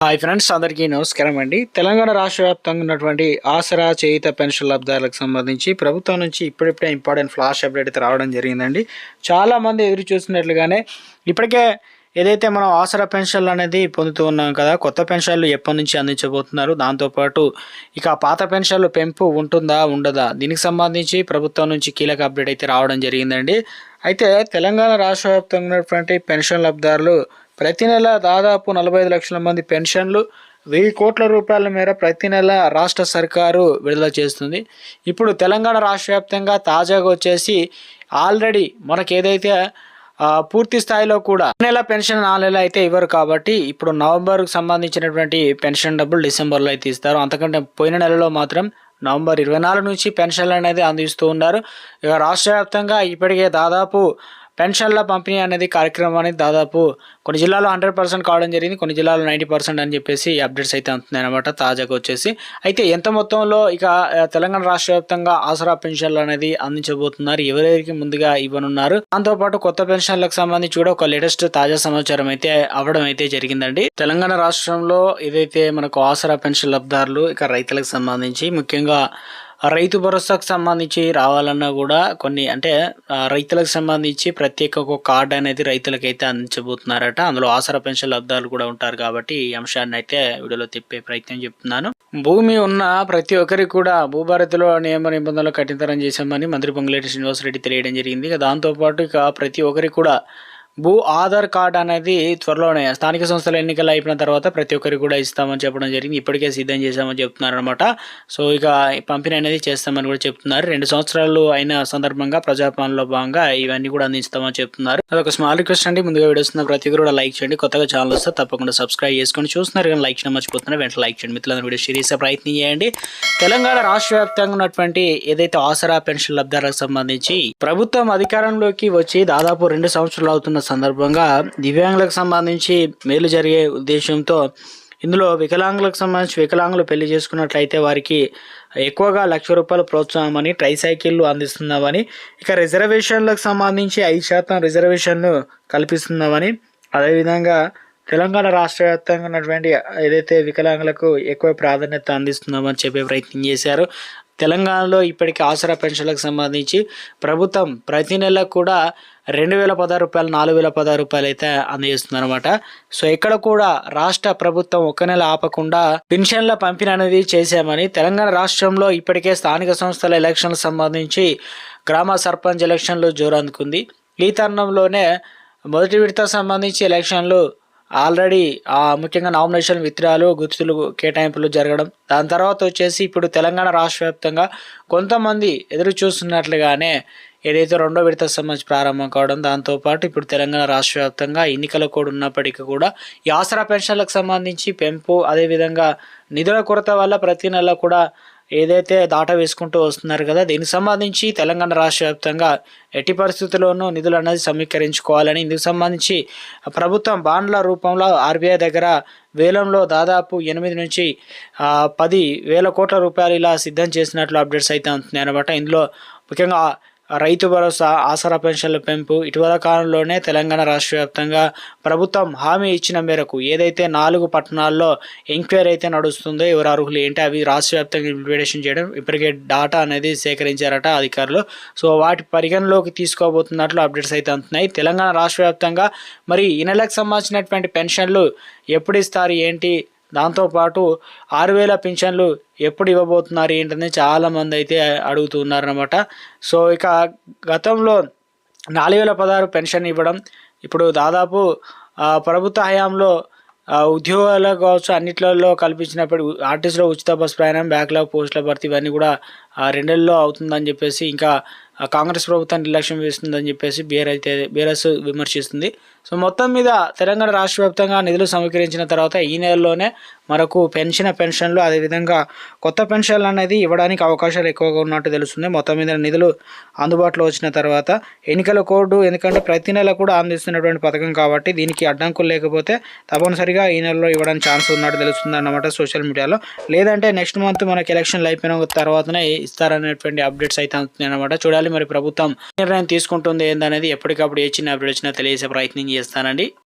Hi friends అందరికీ నమస్కారం అండి. తెలంగాణ రాష్ట్ర వ్యాప్తంగా ఉన్నటువంటి ఆసరా చేయిత పెన్షన్ లబ్ధాలకు సంబంధించి ప్రభుత్వం నుంచి ఇప్పుడిప్పుడే ఇంపార్టెంట్ ఫ్లాష్ అప్డేట్ అయితే రావడం జరిగిందండి. చాలామంది ఎదురు చూసినట్లుగానే ఇప్పటికే ఏదైతే మనం ఆసరా పెన్షన్లు అనేది పొందుతూ ఉన్నాం కదా కొత్త పెన్షన్లు ఎప్పటి నుంచి అందించబోతున్నారు? దాంతోపాటు ఇక పాత పెన్షన్లు పెంపు ఉంటుందా ఉండదా? దీనికి సంబంధించి ప్రభుత్వం నుంచి కీలక అప్డేట్ అయితే రావడం జరిగిందండి. అయితే తెలంగాణ రాష్ట్ర వ్యాప్తంగా ఉన్నటువంటి పెన్షన్ లబ్ధారులు ప్రతి నెల దాదాపు నలభై ఐదు లక్షల మంది పెన్షన్లు వెయ్యి కోట్ల రూపాయల మేర ప్రతి నెల రాష్ట్ర సర్కారు విడుదల చేస్తుంది. ఇప్పుడు తెలంగాణ రాష్ట్ర వ్యాప్తంగా తాజాగా వచ్చేసి ఆల్రెడీ మనకు ఏదైతే పూర్తి స్థాయిలో కూడా నెల పెన్షన్ నాలుగు నెలలు అయితే ఇవ్వరు కాబట్టి ఇప్పుడు నవంబర్కి సంబంధించినటువంటి పెన్షన్ డబ్బులు డిసెంబర్లో అయితే ఇస్తారు. అంతకంటే పోయిన నెలలో మాత్రం నవంబర్ ఇరవై నాలుగు నుంచి పెన్షన్లు అనేది అందిస్తూ ఉన్నారు. ఇక రాష్ట్ర వ్యాప్తంగా ఇప్పటికే దాదాపు పెన్షన్ల పంపిణీ అనేది కార్యక్రమాన్ని దాదాపు కొన్ని జిల్లాలో హండ్రెడ్ పర్సెంట్ కావడం జరిగింది కొన్ని జిల్లాలో నైంటీ పర్సెంట్ అని చెప్పేసి అప్డేట్స్ అయితే అందుతున్నాయి అనమాట తాజాగా వచ్చేసి. అయితే ఎంత మొత్తంలో ఇక తెలంగాణ రాష్ట్ర వ్యాప్తంగా ఆసరా పెన్షన్లు అనేది అందించబోతున్నారు ఎవరెవరికి ముందుగా ఇవ్వనున్నారు? దాంతోపాటు కొత్త పెన్షన్లకు సంబంధించి కూడా ఒక లేటెస్ట్ తాజా సమాచారం అయితే అవ్వడం అయితే జరిగిందండి. తెలంగాణ రాష్ట్రంలో ఏదైతే మనకు ఆసరా పెన్షన్ లబ్ధారులు ఇక రైతులకు సంబంధించి ముఖ్యంగా రైతు భరోసాకు సంబంధించి రావాలన్నా కూడా కొన్ని అంటే రైతులకు సంబంధించి ప్రత్యేక ఒక కార్డు అనేది రైతులకైతే అందించబోతున్నారట. అందులో ఆసరా పెన్షన్ లబ్ధాలు కూడా ఉంటారు కాబట్టి ఈ అంశాన్ని అయితే వీడియోలో తిప్పే ప్రయత్నం చెప్తున్నాను. భూమి ఉన్న ప్రతి ఒక్కరికి కూడా భూభారతిలో నియమ నిబంధనలు కఠినతరం చేశామని మంత్రి పొంగులేటి శ్రీనివాసరెడ్డి తెలియడం జరిగింది. దాంతోపాటు ఇక ప్రతి ఒక్కరికి కూడా భూ ఆధార్ కార్డ్ అనేది త్వరలోనే స్థానిక సంస్థల ఎన్నికలు అయిపోయిన తర్వాత ప్రతి ఒక్కరికి కూడా ఇస్తామని చెప్పడం జరిగింది. ఇప్పటికే సిద్ధం చేశామని చెప్తున్నారు అనమాట సో ఇక ఈ పంపిణీ అనేది చేస్తామని కూడా చెప్తున్నారు. రెండు సంవత్సరాలు అయిన సందర్భంగా ప్రజాపాలనలో భాగంగా ఇవన్నీ కూడా అందిస్తామని చెప్తున్నారు. అదొక స్మాల్ రిక్వెస్ట్ అండి. ముందుగా వీడియోస్ ఉన్న ప్రతి ఒక్కరు కూడా లైక్ చేయండి. కొత్తగా ఛానల్ వస్తే తప్పకుండా సబ్స్క్రైబ్ చేసుకొని చూస్తున్నారు. కానీ లైక్ చేయడం మర్చిపోతున్నారు. వెంటనే లైక్ చేయండి. మిత్రులందరూ వీడియో షేర్ చేసే ప్రయత్నం చేయండి. తెలంగాణ రాష్ట్ర వ్యాప్తంగా ఉన్నటువంటి ఏదైతే ఆసరా పెన్షన్ లబ్ధాలకు సంబంధించి ప్రభుత్వం అధికారంలోకి వచ్చి దాదాపు రెండు సంవత్సరాలు అవుతున్న సందర్భంగా దివ్యాంగులకు సంబంధించి మేలు జరిగే ఉద్దేశంతో ఇందులో వికలాంగులకు సంబంధించి వికలాంగులు పెళ్ళి చేసుకున్నట్లయితే వారికి ఎక్కువగా లక్ష రూపాయల ప్రోత్సాహమని ట్రై సైకిళ్ళు అందిస్తున్నామని ఇక రిజర్వేషన్లకు సంబంధించి ఐదు శాతం రిజర్వేషన్లు కల్పిస్తున్నామని అదేవిధంగా తెలంగాణ రాష్ట్ర వ్యాప్తంగా ఉన్నటువంటి ఏదైతే వికలాంగులకు ఎక్కువ ప్రాధాన్యత అందిస్తున్నామని చెప్పే ప్రయత్నం చేశారు. తెలంగాణలో ఇప్పటికీ ఆసరా పెన్షన్లకు సంబంధించి ప్రభుత్వం ప్రతి నెల కూడా రెండు వేల పదహారు రూపాయలు నాలుగు వేల పదహారు రూపాయలు అయితే అందజేస్తుంది అనమాట సో ఇక్కడ కూడా రాష్ట్ర ప్రభుత్వం ఒక నెల ఆపకుండా పెన్షన్ల పంపిణీ అనేది చేశామని తెలంగాణ రాష్ట్రంలో ఇప్పటికే స్థానిక సంస్థల ఎలక్షన్లకు సంబంధించి గ్రామ సర్పంచ్ ఎలక్షన్లు జోరందుకుంది. ఈ తరుణంలోనే మొదటి విడత సంబంధించి ఎలక్షన్లు ఆల్రెడీ ఆ ముఖ్యంగా నామినేషన్ విత్రాలు గుర్తులు కేటాయింపులు జరగడం. దాని తర్వాత వచ్చేసి ఇప్పుడు తెలంగాణ రాష్ట్ర వ్యాప్తంగా కొంతమంది ఎదురు చూస్తున్నట్లుగానే ఏదైతే రెండో విడత సంబంధించి ప్రారంభం కావడం దాంతోపాటు ఇప్పుడు తెలంగాణ రాష్ట్ర వ్యాప్తంగా ఎన్నికల కోడ్ ఉన్నప్పటికీ కూడా ఈ ఆసరా పెన్షన్లకు సంబంధించి పెంపు అదేవిధంగా నిధుల కొరత వల్ల ప్రతి నెల కూడా ఏదైతే దాట వేసుకుంటూ వస్తున్నారు కదా దీనికి సంబంధించి తెలంగాణ రాష్ట్ర వ్యాప్తంగా ఎట్టి పరిస్థితుల్లోనూ నిధులు అనేది సమీకరించుకోవాలని ఇందుకు సంబంధించి ప్రభుత్వం బాండ్ల రూపంలో ఆర్బీఐ దగ్గర వేలంలో దాదాపు ఎనిమిది నుంచి పది వేల కోట్ల రూపాయలు ఇలా సిద్ధం చేసినట్లు అప్డేట్స్ అయితే ఉంటున్నాయి అనమాట ఇందులో ముఖ్యంగా రైతు భరోసా ఆసరా పెన్షన్ల పెంపు ఇటీవల కాలంలోనే తెలంగాణ రాష్ట్ర వ్యాప్తంగా ప్రభుత్వం హామీ ఇచ్చిన మేరకు ఏదైతే నాలుగు పట్టణాల్లో ఎంక్వైరీ అయితే నడుస్తుందో ఎవరు అర్హులు ఏంటి అవి రాష్ట్ర వ్యాప్తంగా ఇంప్లిమెంటేషన్ చేయడం ఇప్పటికే డాటా అనేది సేకరించారట అధికారులు. సో వాటి పరిగణలోకి తీసుకోబోతున్నట్లు అప్డేట్స్ అయితే అందుతున్నాయి తెలంగాణ రాష్ట్ర వ్యాప్తంగా మరి ఈ నెలకు సంబంధించినటువంటి పెన్షన్లు ఎప్పుడు ఇస్తారు ఏంటి? దాంతోపాటు ఆరు వేల పింఛన్లు ఎప్పుడు ఇవ్వబోతున్నారు ఏంటని చాలామంది అయితే అడుగుతున్నారనమాట సో ఇక గతంలో నాలుగు వేల పదహారు పెన్షన్ ఇవ్వడం ఇప్పుడు దాదాపు ప్రభుత్వ హయాంలో ఆ, కావచ్చు అన్నిట్లలో కల్పించినప్పుడు ఆర్టీసీలో ఉచిత బస్ ప్రయాణం బ్యాక్లాగ్ పోస్టుల భర్తీ ఇవన్నీ కూడా రెండేళ్ళలో అవుతుందని చెప్పేసి ఇంకా కాంగ్రెస్ ప్రభుత్వం నిర్లక్ష్యం వేస్తుందని చెప్పేసి బీఆర్ అయితే బీఆర్ఎస్ విమర్శిస్తుంది. సో మొత్తం మీద తెలంగాణ రాష్ట్ర వ్యాప్తంగా నిధులు సమీకరించిన తర్వాత ఈ నెలలోనే మనకు పెన్షన్ పెన్షన్లు అదేవిధంగా కొత్త పెన్షన్లు అనేది ఇవ్వడానికి అవకాశాలు ఎక్కువగా ఉన్నట్టు తెలుస్తుంది. మొత్తం మీద నిధులు అందుబాటులో వచ్చిన తర్వాత ఎన్నికల కోడ్ ఎందుకంటే ప్రతి నెల కూడా అందిస్తున్నటువంటి పథకం కాబట్టి దీనికి అడ్డంకులు లేకపోతే తప్పనిసరిగా ఈ నెలలో ఇవ్వడానికి ఛాన్స్ ఉన్నట్టు తెలుస్తుంది అన్నమాట సోషల్ మీడియాలో. లేదంటే నెక్స్ట్ మంత్ మనకి ఎలక్షన్లు అయిపోయిన తర్వాతనే ఇస్తారనేటువంటి అప్డేట్స్ అయితే అందుతున్నాయి అనమాట చూడాలి మరి ప్రభుత్వం నిర్ణయం తీసుకుంటుంది ఏందనేది ఎప్పటికప్పుడు ఏ చిన్న అప్డేట్ వచ్చినా తెలియజేసే ప్రయత్నం చేస్తానండి.